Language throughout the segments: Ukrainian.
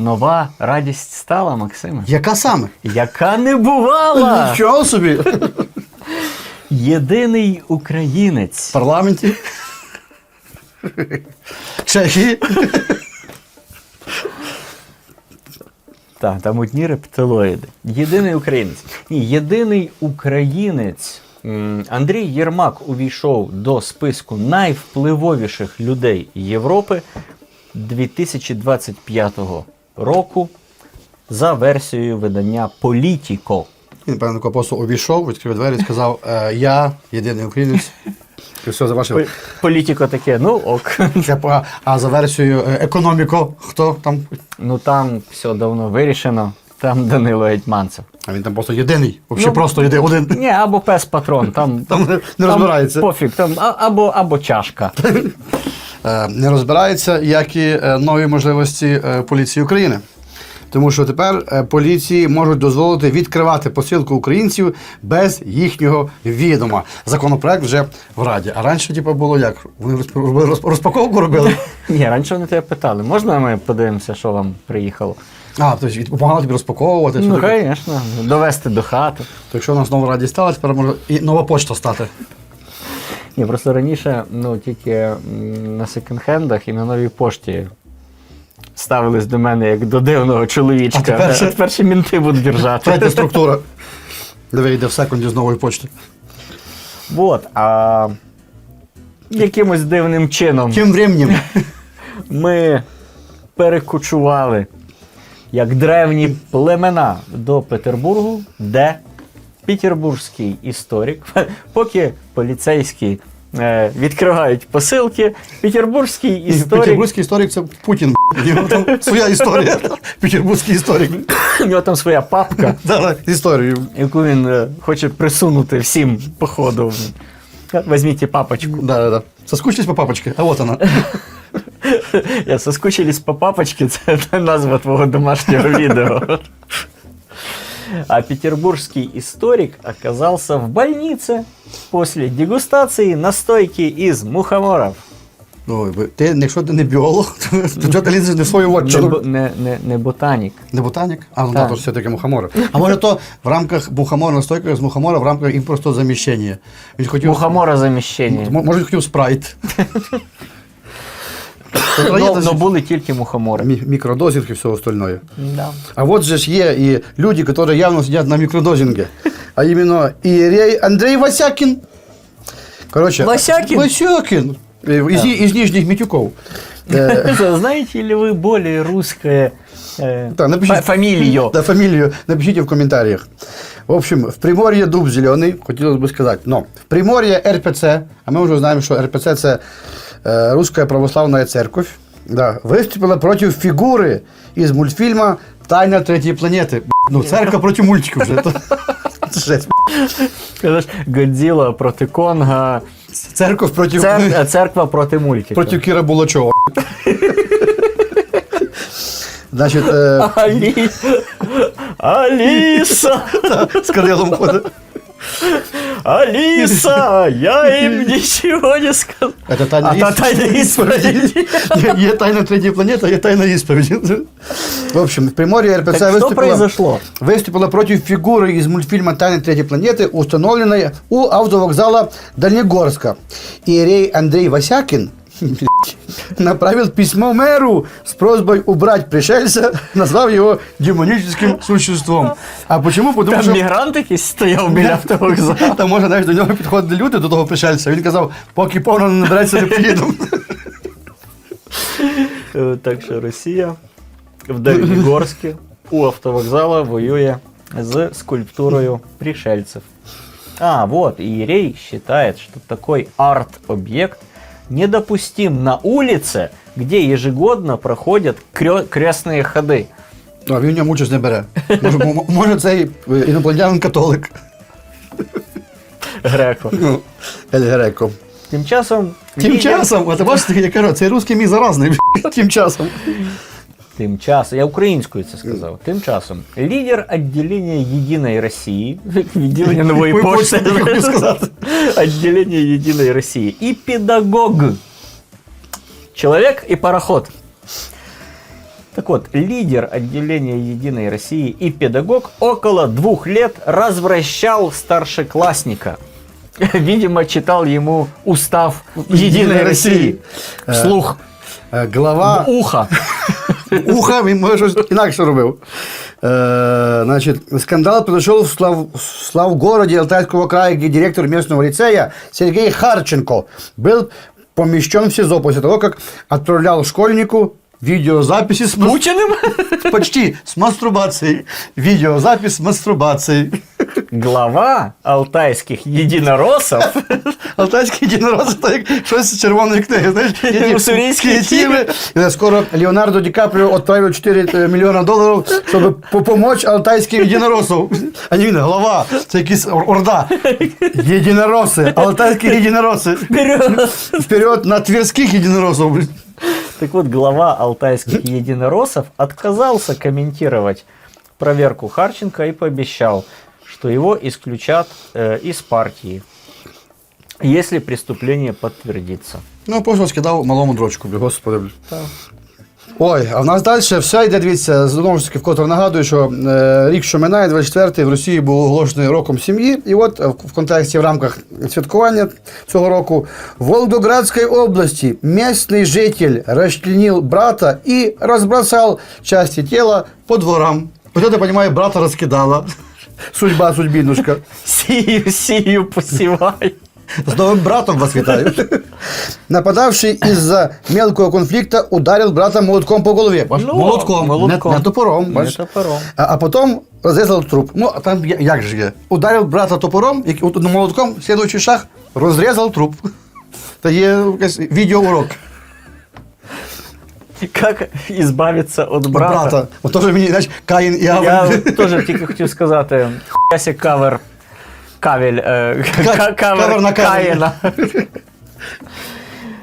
нова радість стала, Максиме. Яка саме? Яка не бувала! Нічого собі. Єдиний українець. В парламенті. Чехії. Так, там одні рептилоїди. Єдиний українець. Ні, єдиний українець. Андрій Єрмак увійшов до списку найвпливовіших людей Європи 2025 року за версією видання Політіко. Він, певно, такого просто увійшов, відкрив двері і сказав: е, Я єдиний українець. І все завершив. Політіко таке, ну ок. Це А за версією е, економіко, хто там? Ну там все давно вирішено. Там Данило Гетьманцев. А він там просто єдиний. Взагалі Ну, просто єдиний один. Ні, або пес патрон, там, Там не- не розбирається. Пофіг, там або, або чашка. Е, Не розбирається, як і е, нові можливості е, поліції України. Тому що тепер поліції можуть дозволити відкривати посилку українців без їхнього відома. Законопроект вже в Раді. А раніше, типу, було як? Вони розп- розпаковку робили. Ні, раніше вони тебе питали, можна ми подивимося, що вам приїхало? А, тобто допомагали тобі розпаковувати. Ну, звісно, довести до хати. То якщо у нас нова раді стала, тепер може і нова почта стати. Ні, просто раніше ну, тільки на секонд-хендах і на новій пошті ставились до мене як до дивного чоловічка. А тепер ще- тепер ще мінти будуть держати. Третя структура. Диви, йде в секунді з нової почти. Вот, а якимось дивним чином Тим временем. ми перекочували як древні племена до Петербургу, де петербурзький історик, поки поліцейські е, відкривають посилки, петербурзький історик, Петербурзький історик це Путін. У нього там своя історія. Петербурзький історик. у нього там своя папка, Да, з історією. яку він е, хоче присунути всім по ходу. Візьміть папочку. Да, да, да. Соскучились по папочке, а вот вона. Я соскучились по папочке, це назва твого домашнього відео. А петербургский историк оказался в больнице после дегустации настойки из мухоморов. Ой, ви- ти, якщо ти не біолог, то, то чого ти лізеш не в свою Не, вотчину? бо- не, не, не ботанік. Не ботанік? А, ну Так. так, то ж все-таки мухомори. А може то в рамках мухомора, настойка з мухомора в рамках імпортозаміщення. Він хотів... Мухоморозаміщення. М- Може, він хотів спрайт. Ну, ну були тільки мухомори. Мі- Мікродозинг і все остальное. Да. А вот же ж є і люди, які явно сидять на мікродозинге. А іменно Ієрей Андрей Васякін. Короче, Васякін? Васякін. Е, Із, із Нижніх Мітюков. Е, Знаете ли вы более русское э, Так, напишіть. фа- фамилию? Да, фамилию напишите в комментариях. В общем, в Приморье дуб зеленый, хотелось бы сказать. Но в Приморье РПЦ, а мы уже знаем, что РПЦ это э, Русская Православная Церковь, да, выступила против фигуры из мультфильма «Тайна третьей планеты». Ну, церковь против мультиков же. Это это жесть. Скажеш, Годзilla проти Конга, Церковь против, цер- церква проти мультика. против Кира Булачева. Значит, э, Алі... Аліса! с Крылом ходит. Алиса, я им ничего не сказал. Это тайна А та тайна исповеди. Є, є тайна третьої планети, а є тайна ісповіді. В общем, в Приморье РПЦ Так что выступила, произошло? выступила против фигуры из мультфильма «Тайны третьей планеты», установленной у автовокзала Дальнегорска. Иерей Андрей Васякин направил письмо мэру с просьбой убрать пришельца, назвав его демоническим существом. А почему? Потому Там що мігрант якийсь стояв біля автовокзалу. там може знаєш, до нього підходили люди до того пришельця. Він казав, поки повно не набереться, не поїду. Так що Росія в Дальнігорську у автовокзала воює з скульптурою пришельцев. А, вот, Иерей считает, что такой арт-объект недопустим на улице, где ежегодно проходят крё- крестные ходы. А він в ньому участь не бере. Може, м- може цей е, інопланетянин католик. Греко. Ну, Ель Греко. Тим часом. Тим лідер- часом, а ти бачите, я кажу, цей русський мій заразний. Тим часом. Тим часом, я українською це сказав. Тим часом лідер відділення Єдиної Росії, відділення нової Ой, пошти, почти не хотів сказати. відділення Єдиної Росії і педагог. Чоловік і пароход. Так вот, лидер отделения Единой России и педагог около двух лет развращал старшеклассника. Видимо, читал ему устав Единой Единой России. России. Вслух. Е, Глава В ухо. уха він може щось інакше робив. Э, значит, скандал произошел в, Слав... в Славгороде Алтайского края, где директор местного лицея Сергей Харченко был помещен в СИЗО после того, как отправлял школьнику видеозаписи с мас- Мученым? почти с мастурбацией. Видеозапись с мастурбацией. Глава алтайских единороссов Алтайські єдинороси, це як щось з червоної книги, знаєш, є ті Уссурійські креативи. І Скоро Леонардо Ді Капріо відправив 4 мільйона доларів, щоб допомогти алтайським єдиноросам. А не він голова, це якась ор- орда. Єдинороси, алтайські єдинороси. вперед. Вперед на тверських єдиноросів. Так вот, глава алтайских единороссов отказался комментировать проверку Харченко и пообещал, что его исключат э, из партии, если преступление подтвердится. Ну, просто скидав малому дрочку, блін, господи. блін. Ой, а в нас далі все йде, дивіться, знову ж таки, вкотре нагадую, що е, рік, що минає, 24-й в Росії був оголошений роком сім'ї. І от е, в, в контексті в рамках святкування цього року в Волгоградській області місний житель розчленив брата і розбросав части тіла по дворам. Ось це, розумію, брата розкидала. Судьба, судьбінушка. Сию, сию посевай. С новым братом вас вітаю. Нападавший из-за мелкого конфликта ударил брата молотком по голове. Бач, Ну, молотком, молотком. Не, не топором. Не бач. топором. А, а потом розрізав труп. Ну, а там я- як же є? Ударив брата топором, і от молотком, слідуючий шаг, розрізав труп. Це є якийсь відеоурок. Как избавиться от От брата? брата. От теж мені, знаєш, Каїн і Я Авель. теж тільки хотів сказати, хуяся кавер. Кавель. е, Ка- ка- кавер на кавель. Каїна.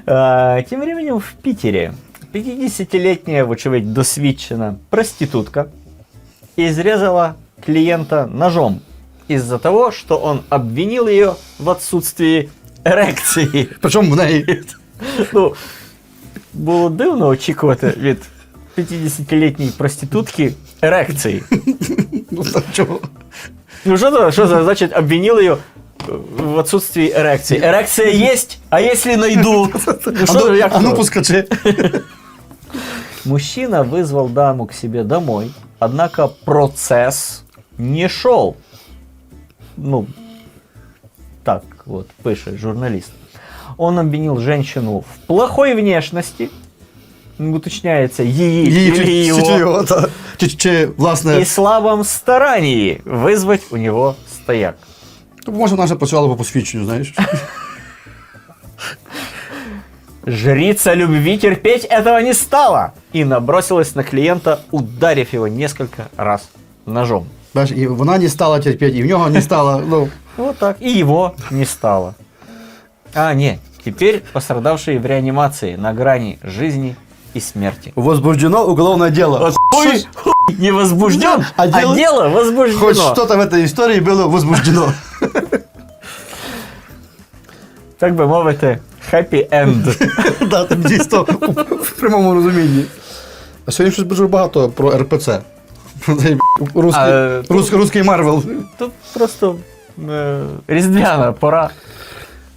Е, Тем временем в Питере 50-летняя, вочевидь, досвідчена проститутка изрезала клиента ножом из-за того, что он обвинил ее в отсутствии эрекции. Причому в неї. Ну, було дивно очікувати від 50-літньої проститутки ерекції. Ну, там чого? Ну що це, що це значить обвинил ее в отсутствии эрекции? Эрекция есть, а если найду? Ну, А що, ну, як а ну то? пускачи. Мужчина вызвал даму к себе домой, однако процесс не шел. Ну, так вот, пишет журналист. Он обвинил женщину в плохой внешности, уточняется, ей Її или его, чи, чи, його, та. чи, чи, власне, и слабом старании вызвать у него стояк. то, може вона вже працювала по посвідченню, знаєш. Жрица любви терпеть этого не стала и набросилась на клиента, ударив его несколько раз ножом. Знаєш, і вона не стала терпіти, і в нього не стало. Ну, Вот так. И его не стало. А, не, теперь пострадавший в реанимации на грани жизни и смерти. возбуждено уголовное дело. Вот хуй, хуй не возбужден, А а, дело- дело, возбуждено. Хоть что-то в этой истории было возбуждено. Так би мовити, happy end. Да, там дійсно в прямому розумінні. А сьогодні щось дуже багато про РПЦ. Про цей русський, А, русський, русський Марвел. Тут просто е, різдвяна пора.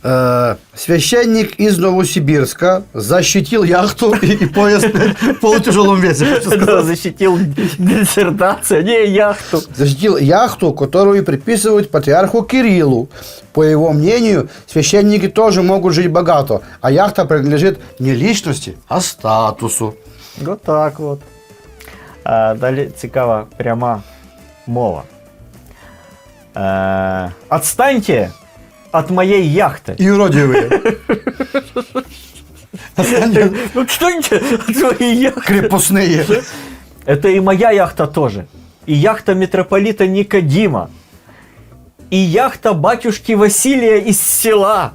Э, священник из Новосибирска защитил яхту и, и поезд в полутяжелом весе. хочу сказать. Защитил диссертацию, не яхту. Защитил яхту, которую приписывают патриарху Кириллу. По его мнению, священники тоже могут жить богато, а яхта принадлежит не личности, а статусу. Вот так от. А, далі цікава пряма мова. Е, Отстаньте от моей яхты. И уродивые. Отстаньте, Отстаньте от моей яхты. Крепостные. Это и моя яхта тоже. И яхта митрополита Никодима. И яхта батюшки Василия из села.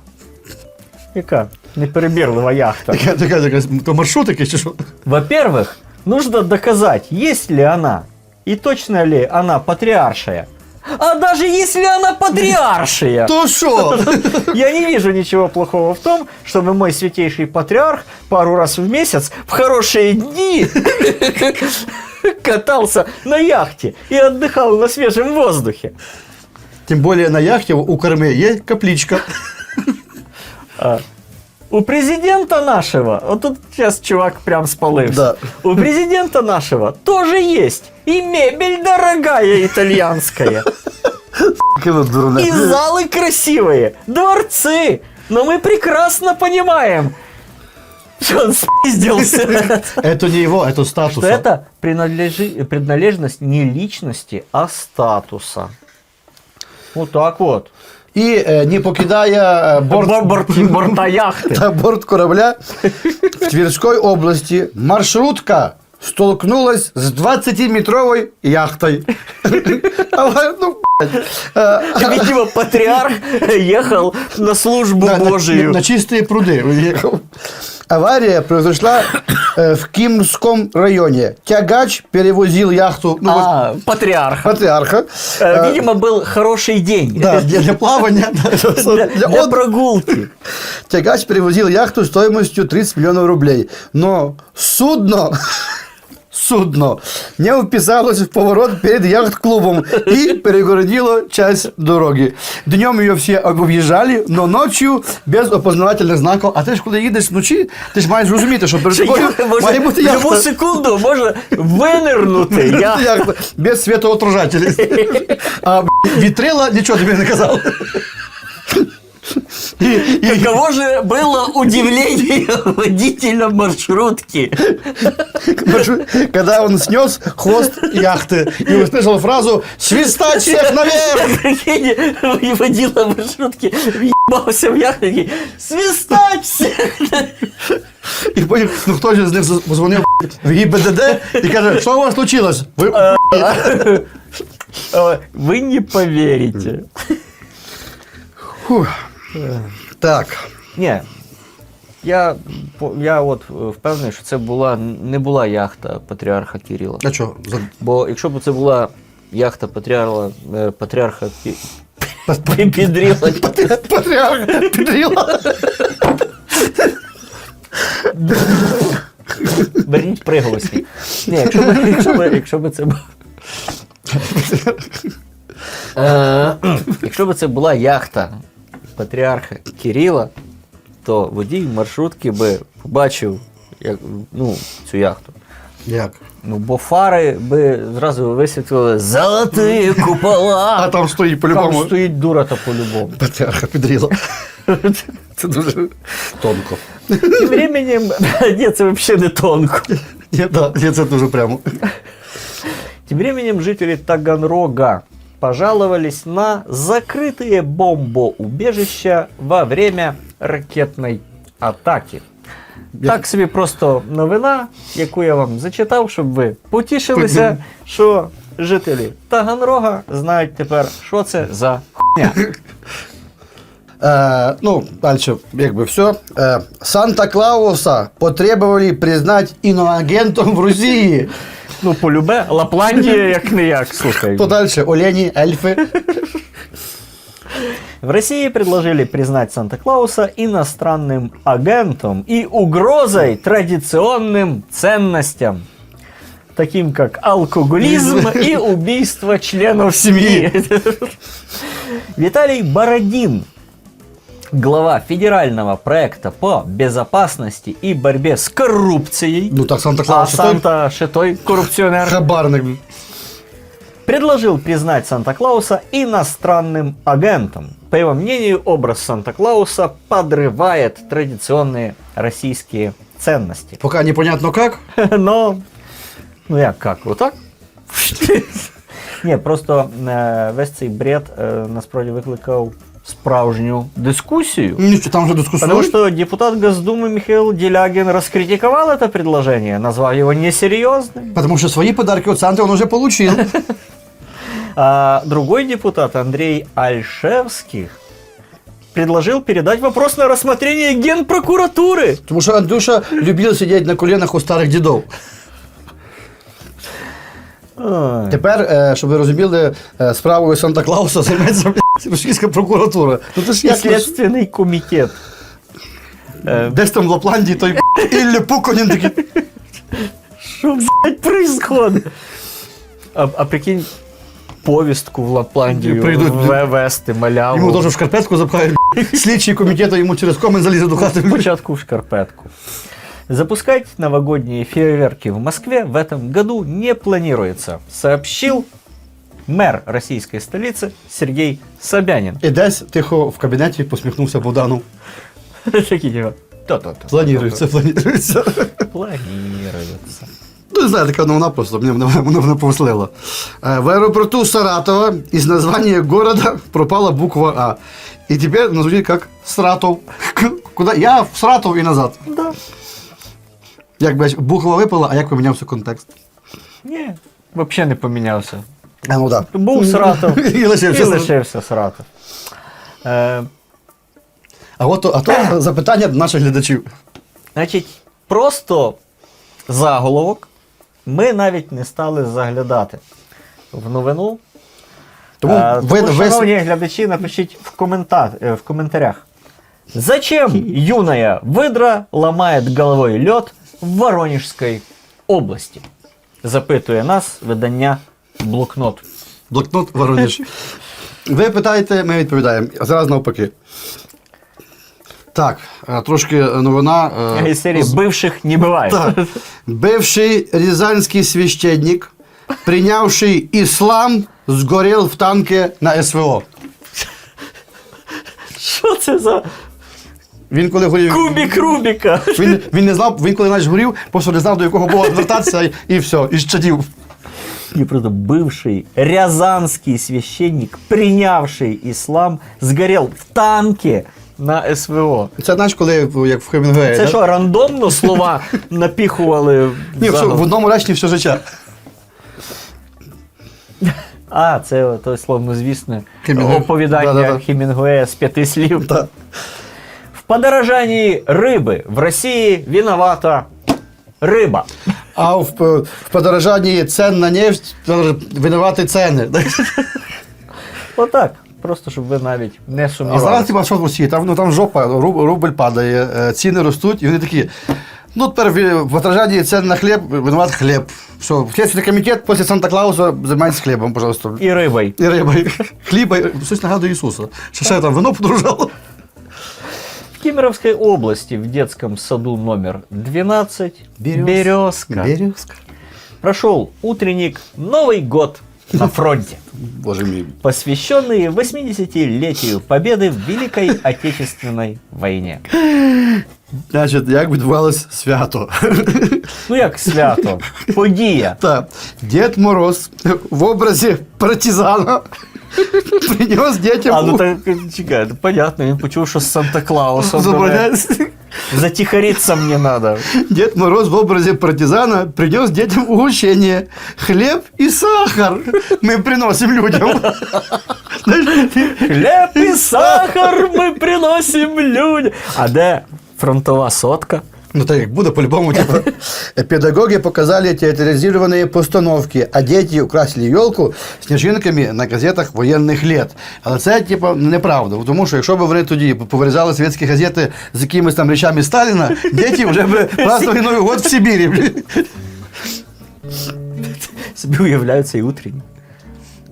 Яка неперебірлива яхта. Така, така, така, то маршрутики чи що? Во-первых, нужно доказать, есть ли она и точно ли она патриаршая. А даже если она патриаршая, То що? я не вижу ничего плохого в том, чтобы мой святейший патриарх пару раз в месяц в хорошие дни катался на яхте и отдыхал на свежем воздухе. Тим більше на яхті у корми є капличка. у президента нашего, вот тут сейчас чувак прям спалился. Да. У президента нашего тоже есть и мебель дорогая итальянская, и залы красивые, дворцы. Но мы прекрасно понимаем, что он спиздился. Это не его, это статус. Что это принадлежи- принадлежность не личности, а статуса. Вот так вот. І е, не покидає е, борт, Бор- борт- борта яхты. на борт корабля в Тверской области маршрутка столкнулась с 20-метровой яхтой. А, ну, блядь. Э, Видимо, патриарх ехал на службу на- на- Божию. На чистые пруды уехал. Авария произошла э, в Кимском районе. Тягач перевозил яхту ну, вот, А, патриарх. патриарха. Э, Э, Видимо, был хороший день. Да, для, для плавания. да, Для, для для отдыха. прогулки. Тягач перевозил яхту стоимостью 30 миллионов рублей. Но судно, судно не вписалось в поворот перед яхт-клубом и перегородило часть дороги. Днем ее все об'їжджали, но ночью без опознавательних знаків. А ти ж коли їдеш вночі, ти ж маєш розуміти, що перед тобою Яхта має бути в любу секунду може винирнути. Яхта без світоотражателів. А вітрила нічого тобі не казав. І, і, Каково же было удивление водителя маршрутки. Маршрут- Когда он снес хвост яхты и услышал фразу «Свистать всех наверх!» Прикинь, и водила маршрутки въебался в яхту такий, свистать всех. І потім, ну хтось з них позвонив в ГІБДД і каже, що у вас случилось? Ви Э, Вы не поверите. Фух. Так. Ні. Я, я от е, впевнений, що це була не була яхта патріарха Кирила. А? За... Бо якщо б це була яхта патріарха, е, патріарха Підріла. Патріарх підріла. Беріть приголосні. Ні, якщо б, якщо б, якщо б це був. Е, Якщо б це була яхта патріарха Кирила, то водій маршрутки би побачив як, ну, цю яхту. Як? Ну, бо фари би зразу висвітлили золоті А там стоїть по-любому. Там стоїть дура та по-любому. Патріарха підріла. Це дуже тонко. Тим временем, ні, це взагалі не тонко. Ні, да, ні, це дуже прямо. Тем временем жители Таганрога пожаловались на закрытые бомбоубежища во время ракетної атаки. Так собі просто новина, яку я вам зачитав, щоб ви потішилися, що жителі Таганрога знають тепер, що це за хуйня. Э, ну, дальше, якби все. Э, Санта-Клауса потребовали признать иноагентом в Росії. Ну, полюбе, Лапландія як не як, слухай. Хто дальше? Олені, ельфи. В России предложили признать Санта-Клауса иностранным агентом и угрозой традиционным ценностям, таким как алкоголизм и убийство членов семьи. Виталий Бородин, глава федерального проекта по безопасности и борьбе с коррупцией, Ну так а Санта-Клаус що той Санта Шитой коррупционер, хабарник. предложил признать Санта-Клауса иностранным агентом. По его мнению, образ Санта-Клауса подрывает традиционные российские ценности. Пока непонятно как. Но, ну як, как, отак? Ні, просто е, весь цей бред е, насправді викликав справжню дискусію. Нічого, там вже дискусують. Потому что депутат Госдумы Михаил Делягин раскритиковал это предложение, назвав его несерьезным. Потому что свои подарки от Санты он уже получил. А другой депутат Андрей Альшевских предложил передать вопрос на рассмотрение Генпрокуратуры. Потому что Андрюша любил сидеть на коленах у старых дедов. Ой. Тепер, е, щоб ви розуміли, е, справою Санта Клауса займеться блядь, російська прокуратура. Ну це ж І ясно. що- Слідственний комітет. Е, Десь там в Лапландії той блядь, Ілля Пуконін такий. Що, блядь, происходит? А, а прикинь, повістку в Лапландію Прийдуть, в- вести маляву. Йому теж в шкарпетку запхають. блядь. Слідчий комітету йому через комен залізе до хати. блядь. Спочатку в шкарпетку. Запускать новогодние фейерверки в Москве в этом году не планируется, сообщил мэр российской столицы Сергей Собянин. І десь тихо в кабінеті посміхнувся Богдану. То-то-то. Планується, планується. Планируется. Ну, не знаю, така новина просто, мені вона, вона. Е, В аеропорту Саратова із названня города пропала буква А. І тепер назвуть як Сратов. Куда? Я в Сратов і назад. Да. Як бач, буква випала, а як помінявся контекст? Не, вообще не помінявся. А ну так. Був Саратов І і лишився. лишився Саратов. Е, А от а то запитання до наших глядачів. Значить, просто заголовок ми навіть не стали заглядати в новину. Тому Е, ви, тому, ви, шановні глядачі, напишіть в, комента... е, в коментарях. Зачем юная выдра ломает головой лед в Воронежской області? Запитує нас видання блокнот. блокнот Воронеж. Ви питаєте, ми відповідаємо. А зараз навпаки. Так, е, трошки новина. е, Із серії бивших не буває. Так. Бывший рязанский священник, принявший ислам, сгорел в танке на СВО. Що це за Він коли горів. кубік Рубіка? Він, він не знав, він коли наш горів, просто не знав, до якого Бога звертатися, і, і все, і щадів И просто бывший рязанский священник, принявший ислам, сгорел в танке на СВО. Це знаєш, коли як в Хемінгуеї. Це да? що, рандомно слова напіхували? в Ні, все, заголовок? в одному реченні все життя. А, це той словнозвісне Хемінгуей. оповідання Да-да-да. Хемінгуея з п'яти слів. Так. В подорожании рыбы в России виновата рыба. А в, в подорожанні цен на нефть винувати ціни. Отак. Просто щоб ви навіть не А зараз сумнівалися. типа, що в Росії? Там, ну, там жопа, руб- рубль падає, е, ціни ростуть, і вони такі. Ну, тепер в подорожанні цен на хліб винуват хліб. Все, Слідчий комітет після Санта-Клауса займається хлібом, пожалуйста. І рибою. І рибою. Хліба, щось нагадує Ісуса. Ще, ще там вино подорожало. В Кемеровской области в детском саду номер 12 Березка, Березка. прошел утренник Новый год на фронте, Боже мій. посвященный 80-летию победы в Великой Отечественной войне. Значить, як відбувалось свято? Ну як свято, подія. Так, Дед Мороз в образі партизана принес дітям А ну так чекай, ну, понятно, він почув, що з Санта-Клаусом. Забороняється. Затихариться мне надо. Дед Мороз в образе партизана принес детям угощение. Хлеб и сахар мы приносим людям. Знаешь, Хлеб і сахар ми приносимо людям. А де фронтова сотка? Ну так як буде по-любому. Типа. Педагоги показали театрализированные постановки, а дети украсили елку сніжинками на газетах воєнних літ. Але це, типа, неправда. Тому що якщо б вони тоді повирізали совєтські газети з якимись там речами Сталіна, діти вже б праздновали Новий год в Сибірі. блін. Собі уявляю цей утренній.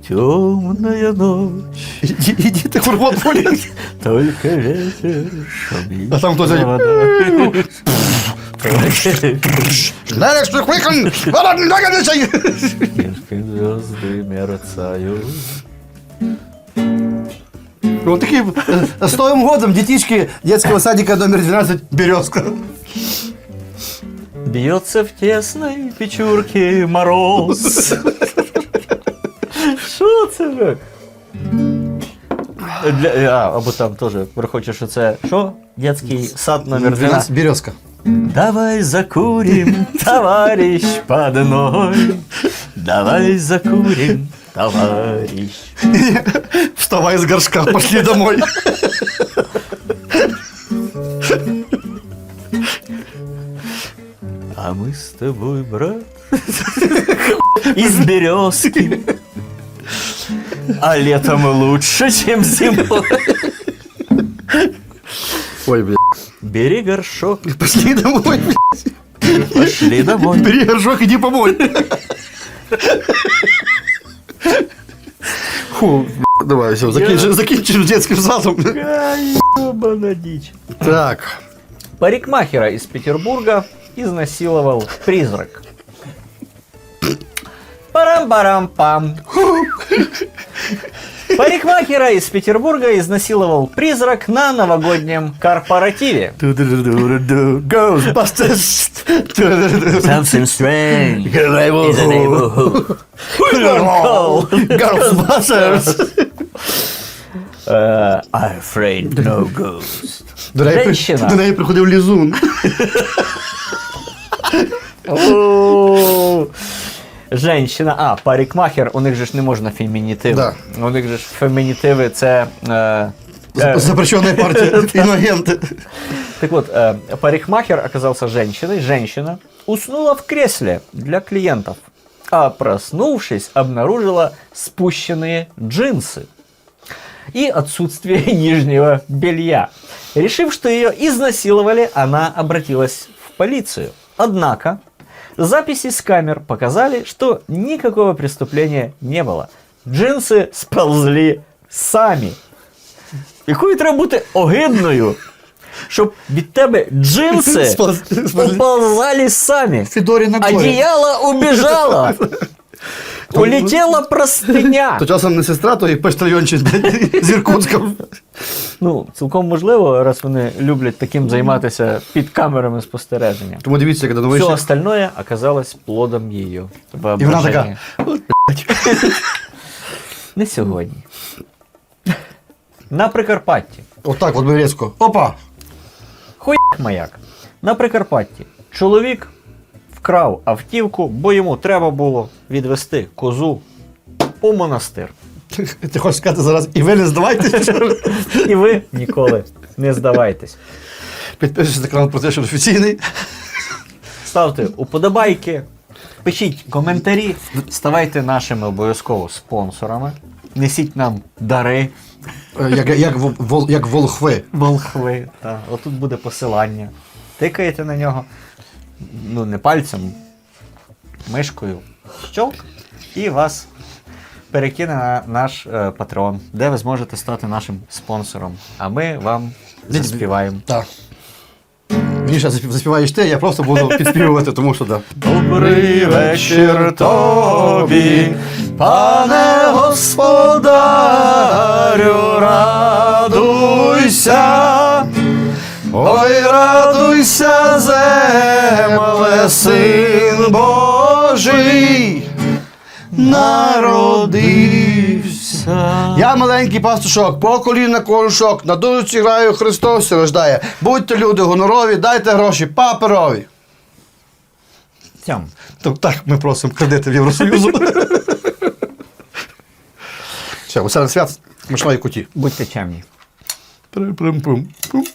Темная ночь, І, і діти хорвот ходять. только ветер шумит. А там хтось один. Знаєш, що кликан? Ладно, наgadися! звезды мерцают. Вот таким э, с Новым годом детишки детского садика номер 12 «Березка». Бьется в тесной печурке мороз. Що це? Для, а, або там теж враховуючи, що це що? Детський сад номер 12. «Березка». Давай закурим, товарищ подной. Давай закурим, товарищ. Вставай с горшка, пошли домой. А мы с тобой, брат. из березки. А летом лучше, чем зимой. Ой, блядь. Бери горшок, Пошли домой, блядь. пошли домой. Бери горшок, иди помой. Фу, давай, все, закінчимо, закінчимо з детським садом. Ай, ёбана дичь. Так. Парикмахера из Петербурга изнасиловал призрак. Парам-парам-пам. Парикмахера из Петербурга изнасиловал призрак на новогоднем корпоративе. Ghostbusters. Something strange Ghostbusters. Uh, I'm afraid no ghost. До неї, при- Женщина. до неї приходив лізун. О, Женщина, а, парикмахер, у них же ж не можна фемінітиви. Да. У них же ж фемінітиви це. Е, е, Запрещенная партия иногенты. так вот, э, парикмахер оказался женщиной. Женщина уснула в кресле для клиентов, а проснувшись, обнаружила спущенные джинсы и отсутствие нижнего белья. Решив, что ее изнасиловали, она обратилась в полицию. Однако записи с камер показали, что никакого преступления не было. Джинси сползли самі. Якою треба бути огидною, щоб від тебе джинси Сполз- сползли. уползали самі. Федорі на горі. Одеяло убежало. Улетела простыня. То часом не сестра, то і почтальончик з Іркутська. Ну, цілком можливо, раз вони люблять таким займатися під камерами спостереження. Тому дивіться, коли новий Все остальное оказалось плодом її І вона така. Не сьогодні. На Прикарпатті. Отак, от би різко. Опа! Хуяк маяк. На Прикарпатті. Чоловік вкрав автівку, бо йому треба було відвести козу у монастир. Ти хочеш сказати зараз, і ви не здавайтеся. І ви ніколи не здавайтесь. Підпишись на канал про те, що офіційний. Ставте уподобайки, пишіть коментарі, ставайте нашими обов'язково спонсорами. Несіть нам дари, Е, Як, як, як волхви. волхви. Та, отут буде посилання. Тикаєте на нього, ну не пальцем, мишкою. Щолк, і вас перекине на наш е, патреон, де ви зможете стати нашим спонсором. А ми вам заспіваємо. Так. Заспів- заспіваєш ти, я просто буду підспівувати, тому що так. Добрий вечір тобі, пане господарю, радуйся, радуйся, земле, син Божий, народився. Я маленький пастушок, по коліна колушок, на дудці граю Христос рождає. Будьте люди гонорові, дайте гроші паперові. Тям. То так ми просимо кредити в Євросоюзу. Все, усе на свят смачної куті. Будьте чемні. Прим-прим-пум. Пум.